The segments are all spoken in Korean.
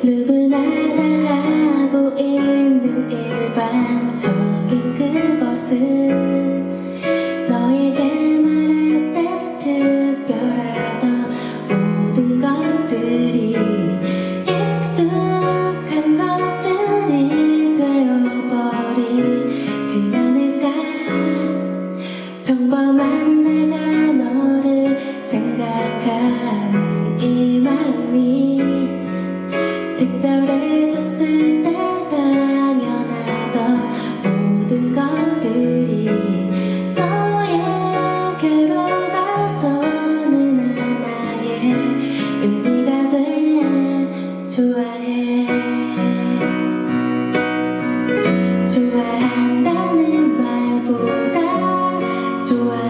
누구나 다 하고 있는 일반적인 그것을 너에게 말했다 특별하던 모든 것들이 익숙한 것들이 되어버리지 않을까 평범한 특별해졌을 때 당연하던 모든 것들이 너에게로 가서는 하나의 미가 돼 좋아해. 좋아한다는 말보다 좋아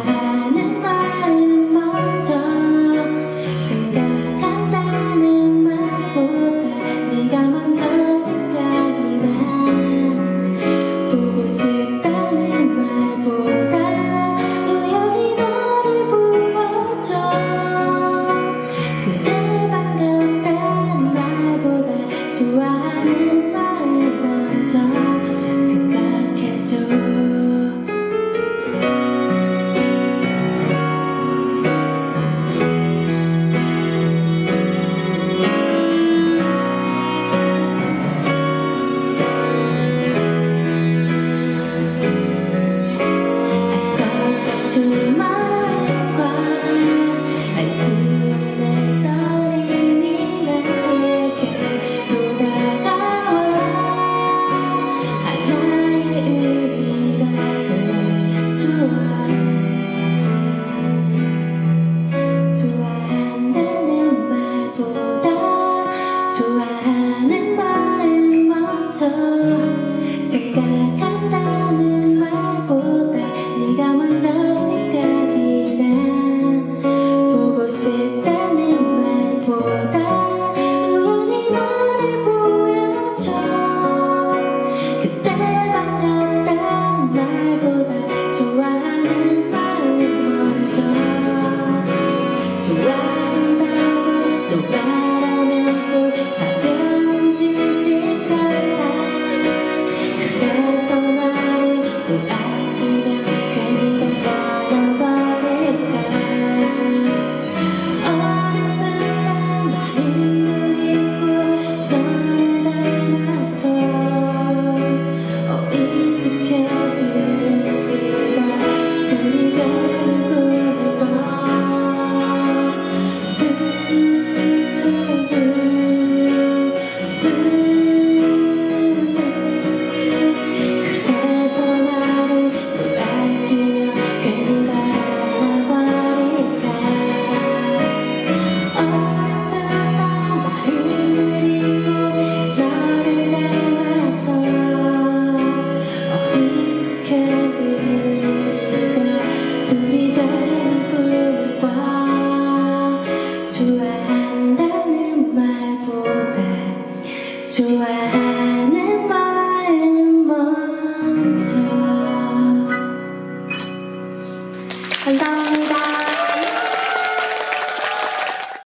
to end.